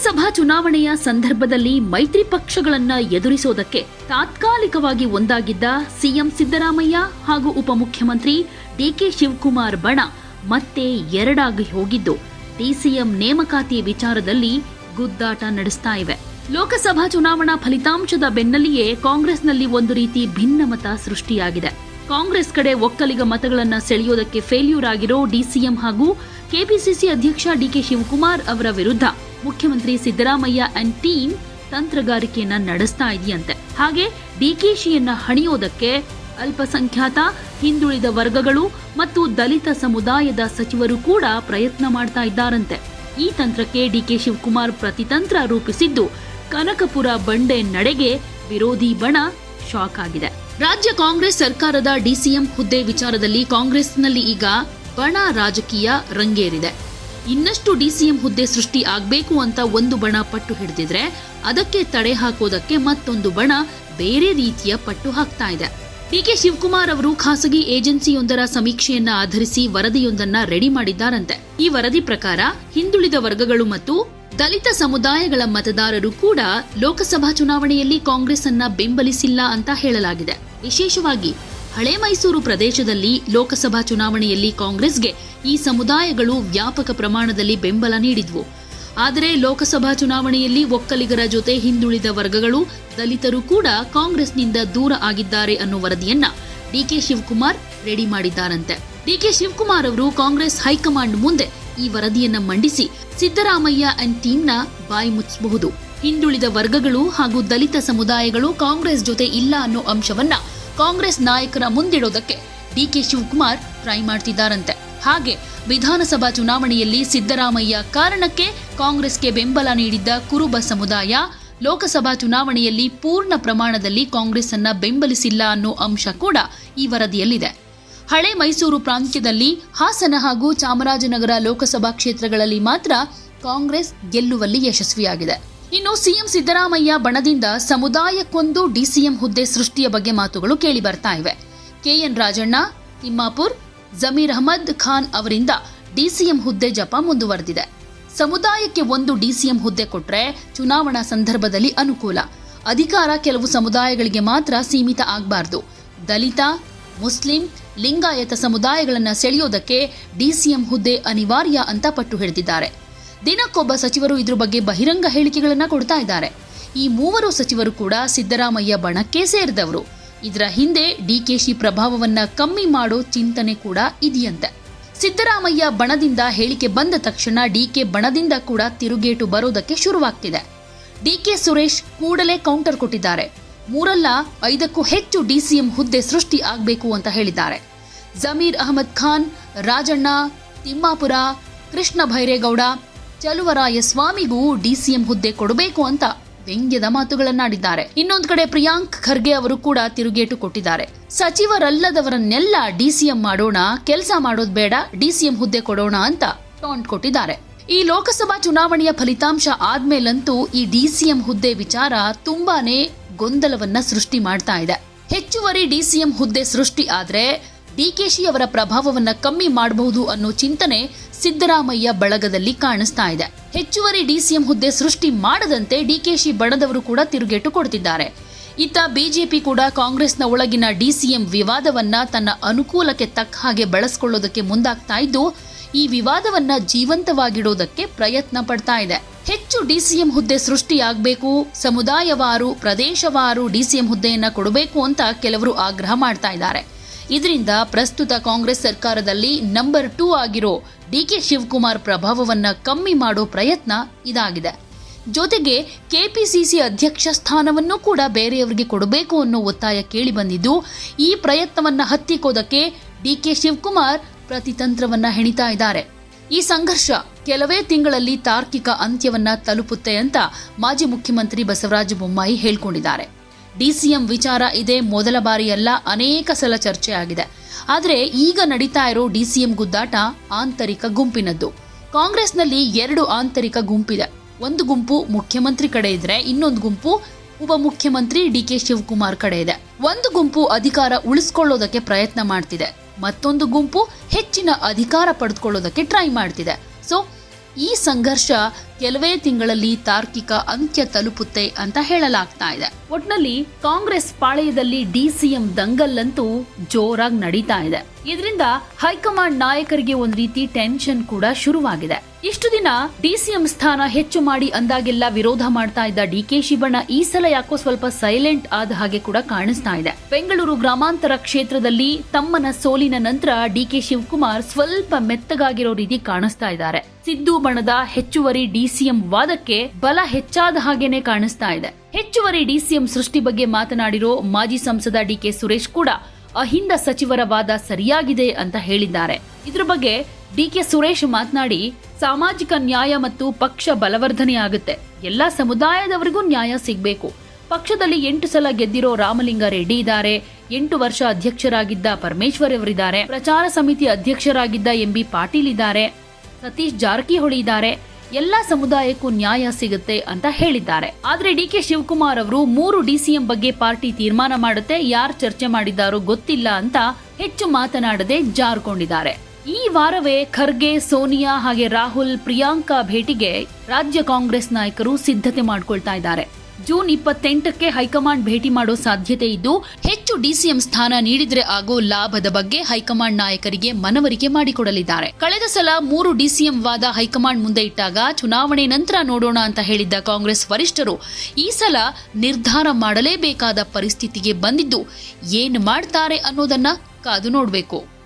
ಲೋಕಸಭಾ ಚುನಾವಣೆಯ ಸಂದರ್ಭದಲ್ಲಿ ಮೈತ್ರಿ ಪಕ್ಷಗಳನ್ನ ಎದುರಿಸೋದಕ್ಕೆ ತಾತ್ಕಾಲಿಕವಾಗಿ ಒಂದಾಗಿದ್ದ ಸಿಎಂ ಸಿದ್ದರಾಮಯ್ಯ ಹಾಗೂ ಉಪಮುಖ್ಯಮಂತ್ರಿ ಡಿಕೆ ಶಿವಕುಮಾರ್ ಬಣ ಮತ್ತೆ ಎರಡಾಗಿ ಹೋಗಿದ್ದು, ಡಿಸಿಎಂ ನೇಮಕಾತಿ ವಿಚಾರದಲ್ಲಿ ಗುದ್ದಾಟ ನಡೆಸ್ತಾ ಇವೆ. ಲೋಕಸಭಾ ಚುನಾವಣಾ ಫಲಿತಾಂಶದ ಬೆನ್ನಲ್ಲಿಯೇ ಕಾಂಗ್ರೆಸ್ನಲ್ಲಿ ಒಂದು ರೀತಿ ಭಿನ್ನಮತ ಸೃಷ್ಟಿಯಾಗಿದೆ. ಕಾಂಗ್ರೆಸ್ ಕಡೆ ಒಕ್ಕಲಿಗ ಮತಗಳನ್ನು ಸೆಳೆಯೋದಕ್ಕೆ ಫೇಲ್ಯೂರ್ ಆಗಿರೋ ಡಿಸಿಎಂ ಹಾಗೂ ಕೆಪಿಸಿಸಿ ಅಧ್ಯಕ್ಷ ಡಿಕೆ ಶಿವಕುಮಾರ್ ಅವರ ವಿರುದ್ಧ ಮುಖ್ಯಮಂತ್ರಿ ಸಿದ್ದರಾಮಯ್ಯ ಅಂಡ್ ಟೀಮ್ ತಂತ್ರಗಾರಿಕೆಯನ್ನ ನಡೆಸ್ತಾ ಇದೆಯಂತೆ. ಹಾಗೆ ಡಿಕೆಶಿಯನ್ನ ಹಣಿಯೋದಕ್ಕೆ ಅಲ್ಪಸಂಖ್ಯಾತ, ಹಿಂದುಳಿದ ವರ್ಗಗಳು ಮತ್ತು ದಲಿತ ಸಮುದಾಯದ ಸಚಿವರು ಕೂಡ ಪ್ರಯತ್ನ ಮಾಡ್ತಾ ಇದ್ದಾರಂತೆ. ಈ ತಂತ್ರಕ್ಕೆ ಡಿಕೆ ಶಿವಕುಮಾರ್ ಪ್ರತಿತಂತ್ರ ರೂಪಿಸಿದ್ದು, ಕನಕಪುರ ಬಂಡೆ ನಡೆಗೆ ವಿರೋಧಿ ಬಣ ಶಾಕ್ ಆಗಿದೆ. ರಾಜ್ಯ ಕಾಂಗ್ರೆಸ್ ಸರ್ಕಾರದ ಡಿಸಿಎಂ ಹುದ್ದೆ ವಿಚಾರದಲ್ಲಿ ಕಾಂಗ್ರೆಸ್ನಲ್ಲಿ ಈಗ ಬಣ ರಾಜಕೀಯ ರಂಗೇರಿದೆ. ಇನ್ನಷ್ಟು ಡಿಸಿಎಂ ಹುದ್ದೆ ಸೃಷ್ಟಿ ಆಗಬೇಕು ಅಂತ ಒಂದು ಬಣ ಪಟ್ಟು ಹಿಡಿದಿದ್ರೆ ಅದಕ್ಕೆ ತಡೆ ಹಾಕೋದಕ್ಕೆ ಮತ್ತೊಂದು ಬಣ ಬೇರೆ ರೀತಿಯ ಪಟ್ಟು ಹಾಕ್ತಾ ಇದೆ. ಡಿಕೆ ಶಿವಕುಮಾರ್ ಅವರು ಖಾಸಗಿ ಏಜೆನ್ಸಿಯೊಂದರ ಸಮೀಕ್ಷೆಯನ್ನ ಆಧರಿಸಿ ವರದಿಯೊಂದನ್ನ ರೆಡಿ ಮಾಡಿದ್ದಾರಂತೆ. ಈ ವರದಿ ಪ್ರಕಾರ ಹಿಂದುಳಿದ ವರ್ಗಗಳು ಮತ್ತು ದಲಿತ ಸಮುದಾಯಗಳ ಮತದಾರರು ಕೂಡ ಲೋಕಸಭಾ ಚುನಾವಣೆಯಲ್ಲಿ ಕಾಂಗ್ರೆಸ್ ಅನ್ನ ಬೆಂಬಲಿಸಿಲ್ಲ ಅಂತ ಹೇಳಲಾಗಿದೆ. ವಿಶೇಷವಾಗಿ ಹಳೆ ಮೈಸೂರು ಪ್ರದೇಶದಲ್ಲಿ ಲೋಕಸಭಾ ಚುನಾವಣೆಯಲ್ಲಿ ಕಾಂಗ್ರೆಸ್ಗೆ ಈ ಸಮುದಾಯಗಳು ವ್ಯಾಪಕ ಪ್ರಮಾಣದಲ್ಲಿ ಬೆಂಬಲ ನೀಡಿದ್ವು. ಆದರೆ ಲೋಕಸಭಾ ಚುನಾವಣೆಯಲ್ಲಿ ಒಕ್ಕಲಿಗರ ಜೊತೆ ಹಿಂದುಳಿದ ವರ್ಗಗಳು, ದಲಿತರು ಕೂಡ ಕಾಂಗ್ರೆಸ್ನಿಂದ ದೂರ ಆಗಿದ್ದಾರೆ ಅನ್ನೋ ವರದಿಯನ್ನ ಡಿಕೆ ಶಿವಕುಮಾರ್ ರೆಡಿ ಮಾಡಿದ್ದಾರಂತೆ. ಡಿಕೆ ಶಿವಕುಮಾರ್ ಅವರು ಕಾಂಗ್ರೆಸ್ ಹೈಕಮಾಂಡ್ ಮುಂದೆ ಈ ವರದಿಯನ್ನ ಮಂಡಿಸಿ ಸಿದ್ದರಾಮಯ್ಯ ಅಂಡ್ ಟೀಮ್ನ ಬಾಯಿ ಮುಚ್ಚಬಹುದು. ಹಿಂದುಳಿದ ವರ್ಗಗಳು ಹಾಗೂ ದಲಿತ ಸಮುದಾಯಗಳು ಕಾಂಗ್ರೆಸ್ ಜೊತೆ ಇಲ್ಲ ಅನ್ನೋ ಅಂಶವನ್ನ ಕಾಂಗ್ರೆಸ್ ನಾಯಕರ ಮುಂದಿಡೋದಕ್ಕೆ ಡಿಕೆ ಶಿವಕುಮಾರ್ ಟ್ರೈ ಮಾಡ್ತಿದ್ದಾರಂತೆ. ಹಾಗೆ ವಿಧಾನಸಭಾ ಚುನಾವಣೆಯಲ್ಲಿ ಸಿದ್ದರಾಮಯ್ಯ ಕಾರಣಕ್ಕೆ ಕಾಂಗ್ರೆಸ್ಗೆ ಬೆಂಬಲ ನೀಡಿದ್ದ ಕುರುಬ ಸಮುದಾಯ ಲೋಕಸಭಾ ಚುನಾವಣೆಯಲ್ಲಿ ಪೂರ್ಣ ಪ್ರಮಾಣದಲ್ಲಿ ಕಾಂಗ್ರೆಸ್ ಅನ್ನ ಬೆಂಬಲಿಸಿಲ್ಲ ಅನ್ನೋ ಅಂಶ ಕೂಡ ಈ ವರದಿಯಲ್ಲಿದೆ. ಹಳೆ ಮೈಸೂರು ಪ್ರಾಂತ್ಯದಲ್ಲಿ ಹಾಸನ ಹಾಗೂ ಚಾಮರಾಜನಗರ ಲೋಕಸಭಾ ಕ್ಷೇತ್ರಗಳಲ್ಲಿ ಮಾತ್ರ ಕಾಂಗ್ರೆಸ್ ಗೆಲ್ಲುವಲ್ಲಿ ಯಶಸ್ವಿಯಾಗಿದೆ. ಇನ್ನು ಸಿಎಂ ಸಿದ್ದರಾಮಯ್ಯ ಬಣದಿಂದ ಸಮುದಾಯಕ್ಕೊಂದು ಡಿಸಿಎಂ ಹುದ್ದೆ ಸೃಷ್ಟಿಯ ಬಗ್ಗೆ ಮಾತುಗಳು ಕೇಳಿ ಬರ್ತಾ ಇವೆ. ಕೆಎನ್ ರಾಜಣ್ಣ, ತಿಮ್ಮಾಪುರ್, ಜಮೀರ್ ಅಹಮದ್ ಖಾನ್ ಅವರಿಂದ ಡಿಸಿಎಂ ಹುದ್ದೆ ಜಪ ಮುಂದುವರೆದಿದೆ. ಸಮುದಾಯಕ್ಕೆ ಒಂದು ಡಿಸಿಎಂ ಹುದ್ದೆ ಕೊಟ್ರೆ ಚುನಾವಣಾ ಸಂದರ್ಭದಲ್ಲಿ ಅನುಕೂಲ. ಅಧಿಕಾರ ಕೆಲವು ಸಮುದಾಯಗಳಿಗೆ ಮಾತ್ರ ಸೀಮಿತ ಆಗಬಾರ್ದು. ದಲಿತ, ಮುಸ್ಲಿಂ, ಲಿಂಗಾಯತ ಸಮುದಾಯಗಳನ್ನು ಸೆಳೆಯೋದಕ್ಕೆ ಡಿಸಿಎಂ ಹುದ್ದೆ ಅನಿವಾರ್ಯ ಅಂತ ಪಟ್ಟು ಹಿಡಿದಿದ್ದಾರೆ. ದಿನಕ್ಕೊಬ್ಬ ಸಚಿವರು ಇದ್ರ ಬಗ್ಗೆ ಬಹಿರಂಗ ಹೇಳಿಕೆಗಳನ್ನು ಕೊಡ್ತಾ ಇದ್ದಾರೆ. ಈ ಮೂವರು ಸಚಿವರು ಕೂಡ ಸಿದ್ದರಾಮಯ್ಯ ಬಣಕ್ಕೆ ಸೇರಿದವರು. ಇದರ ಹಿಂದೆ ಡಿಕೆಶಿ ಪ್ರಭಾವವನ್ನ ಕಮ್ಮಿ ಮಾಡೋ ಚಿಂತನೆ ಕೂಡ ಇದೆಯಂತೆ. ಸಿದ್ದರಾಮಯ್ಯ ಬಣದಿಂದ ಹೇಳಿಕೆ ಬಂದ ತಕ್ಷಣ ಡಿಕೆ ಬಣದಿಂದ ಕೂಡ ತಿರುಗೇಟು ಬರೋದಕ್ಕೆ ಶುರುವಾಗ್ತಿದೆ. ಡಿಕೆ ಸುರೇಶ್ ಕೂಡಲೇ ಕೌಂಟರ್ ಕೊಟ್ಟಿದ್ದಾರೆ. ಮೂರಲ್ಲ, ಐದಕ್ಕೂ ಹೆಚ್ಚು ಡಿಸಿಎಂ ಹುದ್ದೆ ಸೃಷ್ಟಿ ಆಗಬೇಕು ಅಂತ ಹೇಳಿದ್ದಾರೆ. ಜಮೀರ್ ಅಹಮದ್ ಖಾನ್, ರಾಜಣ್ಣ, ತಿಮ್ಮಾಪುರ, ಕೃಷ್ಣ ಭೈರೇಗೌಡ ಚಲುವರಾಯ ಸ್ವಾಮಿಗೂ ಡಿಸಿಎಂ ಹುದ್ದೆ ಕೊಡಬೇಕು ಅಂತ ವ್ಯಂಗ್ಯದ ಮಾತುಗಳನ್ನಾಡಿದ್ದಾರೆ. ಇನ್ನೊಂದು ಕಡೆ ಪ್ರಿಯಾಂಕ್ ಖರ್ಗೆ ಅವರು ಕೂಡ ತಿರುಗೇಟು ಕೊಟ್ಟಿದ್ದಾರೆ. ಸಚಿವರಲ್ಲದವರನ್ನೆಲ್ಲ ಡಿಸಿಎಂ ಮಾಡೋಣ, ಕೆಲಸ ಮಾಡೋದು ಬೇಡ, ಡಿಸಿಎಂ ಹುದ್ದೆ ಕೊಡೋಣ ಅಂತ ಟಾಂಟ್ ಕೊಟ್ಟಿದ್ದಾರೆ. ಈ ಲೋಕಸಭಾ ಚುನಾವಣೆಯ ಫಲಿತಾಂಶ ಆದ್ಮೇಲಂತೂ ಈ ಡಿಸಿಎಂ ಹುದ್ದೆ ವಿಚಾರ ತುಂಬಾನೇ ಗೊಂದಲವನ್ನ ಸೃಷ್ಟಿ ಮಾಡ್ತಾ ಇದೆ. ಹೆಚ್ಚುವರಿ ಡಿಸಿಎಂ ಹುದ್ದೆ ಸೃಷ್ಟಿ ಆದ್ರೆ ಡಿಕೆಶಿ ಅವರ ಪ್ರಭಾವವನ್ನು ಕಮ್ಮಿ ಮಾಡಬಹುದು ಅನ್ನೋ ಚಿಂತನೆ ಸಿದ್ದರಾಮಯ್ಯ ಬಳಗದಲ್ಲಿ ಕಾಣಿಸ್ತಾ ಇದೆ. ಹೆಚ್ಚುವರಿ ಡಿಸಿಎಂ ಹುದ್ದೆ ಸೃಷ್ಟಿ ಮಾಡದಂತೆ ಡಿಕೆಶಿ ಬಣದವರು ಕೂಡ ತಿರುಗೇಟು ಕೊಡ್ತಿದ್ದಾರೆ. ಇತ್ತ ಬಿಜೆಪಿ ಕೂಡ ಕಾಂಗ್ರೆಸ್ನ ಒಳಗಿನ ಡಿಸಿಎಂ ವಿವಾದವನ್ನ ತನ್ನ ಅನುಕೂಲಕ್ಕೆ ತಕ್ಕ ಹಾಗೆ ಬಳಸಿಕೊಳ್ಳೋದಕ್ಕೆ ಮುಂದಾಗ್ತಾ ಇದ್ದು, ಈ ವಿವಾದವನ್ನ ಜೀವಂತವಾಗಿಡೋದಕ್ಕೆ ಪ್ರಯತ್ನ ಪಡ್ತಾ ಇದೆ. ಹೆಚ್ಚು ಡಿಸಿಎಂ ಹುದ್ದೆ ಸೃಷ್ಟಿಯಾಗಬೇಕು, ಸಮುದಾಯವಾರು, ಪ್ರದೇಶವಾರು ಡಿಸಿಎಂ ಹುದ್ದೆಯನ್ನ ಕೊಡಬೇಕು ಅಂತ ಕೆಲವರು ಆಗ್ರಹ ಮಾಡ್ತಾ ಇದ್ದಾರೆ. ಇದರಿಂದ ಪ್ರಸ್ತುತ ಕಾಂಗ್ರೆಸ್ ಸರ್ಕಾರದಲ್ಲಿ ನಂಬರ್ ಟೂ ಆಗಿರೋ ಡಿಕೆ ಶಿವಕುಮಾರ್ ಪ್ರಭಾವವನ್ನ ಕಮ್ಮಿ ಮಾಡೋ ಪ್ರಯತ್ನ ಇದಾಗಿದೆ. ಜೊತೆಗೆ ಕೆಪಿಸಿಸಿ ಅಧ್ಯಕ್ಷ ಸ್ಥಾನವನ್ನು ಕೂಡ ಬೇರೆಯವರಿಗೆ ಕೊಡಬೇಕು ಅನ್ನೋ ಒತ್ತಾಯ ಕೇಳಿ ಬಂದಿದ್ದು, ಈ ಪ್ರಯತ್ನವನ್ನ ಹತ್ತಿಕ್ಕೋದಕ್ಕೆ ಡಿಕೆ ಶಿವಕುಮಾರ್ ಪ್ರತಿತಂತ್ರವನ್ನ ಹೆಣಿತಾ ಇದ್ದಾರೆ. ಈ ಸಂಘರ್ಷ ಕೆಲವೇ ತಿಂಗಳಲ್ಲಿ ತಾರ್ಕಿಕ ಅಂತ್ಯವನ್ನ ತಲುಪುತ್ತೆ ಅಂತ ಮಾಜಿ ಮುಖ್ಯಮಂತ್ರಿ ಬಸವರಾಜ ಬೊಮ್ಮಾಯಿ ಹೇಳ್ಕೊಂಡಿದ್ದಾರೆ. ಡಿಸಿಎಂ ವಿಚಾರ ಇದೇ ಮೊದಲ ಬಾರಿಯಲ್ಲ ಅನೇಕ ಸಲ ಚರ್ಚೆ ಆಗಿದೆ ಆದರೆ ಈಗ ನಡೀತಾ ಇರೋ ಡಿಸಿಎಂ ಗುದ್ದಾಟ ಆಂತರಿಕ ಗುಂಪಿನದ್ದು. ಕಾಂಗ್ರೆಸ್ನಲ್ಲಿ ಎರಡು ಆಂತರಿಕ ಗುಂಪಿದೆ. ಒಂದು ಗುಂಪು ಮುಖ್ಯಮಂತ್ರಿ ಕಡೆ ಇದ್ರೆ ಇನ್ನೊಂದು ಗುಂಪು ಉಪಮುಖ್ಯಮಂತ್ರಿ ಡಿ ಕೆ ಶಿವಕುಮಾರ್ ಕಡೆ ಇದೆ. ಒಂದು ಗುಂಪು ಅಧಿಕಾರ ಉಳಿಸ್ಕೊಳ್ಳೋದಕ್ಕೆ ಪ್ರಯತ್ನ ಮಾಡ್ತಿದೆ. ಮತ್ತೊಂದು ಗುಂಪು ಹೆಚ್ಚಿನ ಅಧಿಕಾರ ಪಡೆದುಕೊಳ್ಳೋದಕ್ಕೆ ಟ್ರೈ ಮಾಡ್ತಿದೆ. ಸೊ, ಈ ಸಂಘರ್ಷ ಕೆಲವೇ ತಿಂಗಳಲ್ಲಿ ತಾರ್ಕಿಕ ಅಂತ್ಯ ತಲುಪುತ್ತೆ ಅಂತ ಹೇಳಲಾಗ್ತಾ ಇದೆ. ಒಟ್ನಲ್ಲಿ ಕಾಂಗ್ರೆಸ್ ಪಾಳೆಯದಲ್ಲಿ ಡಿಸಿಎಂ ದಂಗಲ್ಲಂತೂ ಜೋರಾಗಿ ನಡೀತಾ ಇದೆ. ಇದರಿಂದ ಹೈಕಮಾಂಡ್ ನಾಯಕರಿಗೆ ಒಂದ್ ರೀತಿ ಟೆನ್ಷನ್ ಕೂಡ ಶುರುವಾಗಿದೆ. ಇಷ್ಟು ದಿನ ಡಿಸಿಎಂ ಸ್ಥಾನ ಹೆಚ್ಚು ಮಾಡಿ ಅಂದಾಗೆಲ್ಲ ವಿರೋಧ ಮಾಡ್ತಾ ಇದ್ದ ಡಿಕೆ ಶಿವಣ್ಣ ಈ ಸಲ ಯಾಕೋ ಸ್ವಲ್ಪ ಸೈಲೆಂಟ್ ಆದ ಹಾಗೆ ಕೂಡ ಕಾಣಿಸ್ತಾ ಇದೆ. ಬೆಂಗಳೂರು ಗ್ರಾಮಾಂತರ ಕ್ಷೇತ್ರದಲ್ಲಿ ತಮ್ಮನ ಸೋಲಿನ ನಂತರ ಡಿ ಕೆ ಶಿವಕುಮಾರ್ ಸ್ವಲ್ಪ ಮೆತ್ತಗಾಗಿರೋ ರೀತಿ ಕಾಣಿಸ್ತಾ ಇದ್ದಾರೆ. ಸಿದ್ದು ಬಣದ ಹೆಚ್ಚುವರಿ ಡಿಸಿಎಂ ವಾದಕ್ಕೆ ಬಲ ಹೆಚ್ಚಾದ ಹಾಗೇನೆ ಕಾಣಿಸ್ತಾ ಇದೆ. ಹೆಚ್ಚುವರಿ ಡಿಸಿಎಂ ಸೃಷ್ಟಿ ಬಗ್ಗೆ ಮಾತನಾಡಿರೋ ಮಾಜಿ ಸಂಸದ ಡಿಕೆ ಸುರೇಶ್ ಕೂಡ ಅಹಿಂದ ಸಚಿವರ ವಾದ ಸರಿಯಾಗಿದೆ ಅಂತ ಹೇಳಿದ್ದಾರೆ. ಇದ್ರ ಬಗ್ಗೆ ಡಿಕೆ ಸುರೇಶ್ ಮಾತನಾಡಿ, ಸಾಮಾಜಿಕ ನ್ಯಾಯ ಮತ್ತು ಪಕ್ಷ ಬಲವರ್ಧನೆ ಆಗುತ್ತೆ. ಎಲ್ಲಾ ಸಮುದಾಯದವರಿಗೂ ನ್ಯಾಯ ಸಿಗಬೇಕು. ಪಕ್ಷದಲ್ಲಿ ಎಂಟು ಸಲ ಗೆದ್ದಿರೋ ರಾಮಲಿಂಗ ರೆಡ್ಡಿ ಇದ್ದಾರೆ. ಎಂಟು ವರ್ಷ ಅಧ್ಯಕ್ಷರಾಗಿದ್ದ ಪರಮೇಶ್ವರ್ ಅವರಿದ್ದಾರೆ. ಪ್ರಚಾರ ಸಮಿತಿ ಅಧ್ಯಕ್ಷರಾಗಿದ್ದ ಎಂಬಿ ಪಾಟೀಲ್ ಇದ್ದಾರೆ. ಸತೀಶ್ ಜಾರಕಿಹೊಳಿ ಇದ್ದಾರೆ. ಎಲ್ಲಾ ಸಮುದಾಯಕ್ಕೂ ನ್ಯಾಯ ಸಿಗುತ್ತೆ ಅಂತ ಹೇಳಿದ್ದಾರೆ. ಆದ್ರೆ ಡಿ ಕೆ ಶಿವಕುಮಾರ್ ಅವರು ಮೂರು ಡಿಸಿಎಂ ಬಗ್ಗೆ ಪಾರ್ಟಿ ತೀರ್ಮಾನ ಮಾಡುತ್ತೆ, ಯಾರು ಚರ್ಚೆ ಮಾಡಿದ್ದಾರೋ ಗೊತ್ತಿಲ್ಲ ಅಂತ ಹೆಚ್ಚು ಮಾತನಾಡದೆ ಜಾರ್ಕೊಂಡಿದ್ದಾರೆ. ಈ ವಾರವೇ ಖರ್ಗೆ, ಸೋನಿಯಾ ಹಾಗೆ ರಾಹುಲ್, ಪ್ರಿಯಾಂಕಾ ಭೇಟಿಗೆ ರಾಜ್ಯ ಕಾಂಗ್ರೆಸ್ ನಾಯಕರು ಸಿದ್ಧತೆ ಮಾಡ್ಕೊಳ್ತಾ ಇದ್ದಾರೆ. ಜೂನ್ ಇಪ್ಪತ್ತೆಂಟಕ್ಕೆ ಹೈಕಮಾಂಡ್ ಭೇಟಿ ಮಾಡೋ ಸಾಧ್ಯತೆ ಇದ್ದು, ಹೆಚ್ಚು ಡಿಸಿಎಂ ಸ್ಥಾನ ನೀಡಿದ್ರೆ ಆಗೋ ಲಾಭದ ಬಗ್ಗೆ ಹೈಕಮಾಂಡ್ ನಾಯಕರಿಗೆ ಮನವರಿಕೆ ಮಾಡಿಕೊಡಲಿದ್ದಾರೆ. ಕಳೆದ ಸಲ ಮೂರು ಡಿಸಿಎಂ ವಾದ ಹೈಕಮಾಂಡ್ ಮುಂದೆ ಇಟ್ಟಾಗ, ಚುನಾವಣೆ ನಂತರ ನೋಡೋಣ ಅಂತ ಹೇಳಿದ್ದ ಕಾಂಗ್ರೆಸ್ ವರಿಷ್ಠರು, ಈ ಸಲ ನಿರ್ಧಾರ ಮಾಡಲೇಬೇಕಾದ ಪರಿಸ್ಥಿತಿಗೆ ಬಂದಿದ್ದು, ಏನು ಮಾಡ್ತಾರೆ ಅನ್ನೋದನ್ನ ಕಾದು ನೋಡಬೇಕು.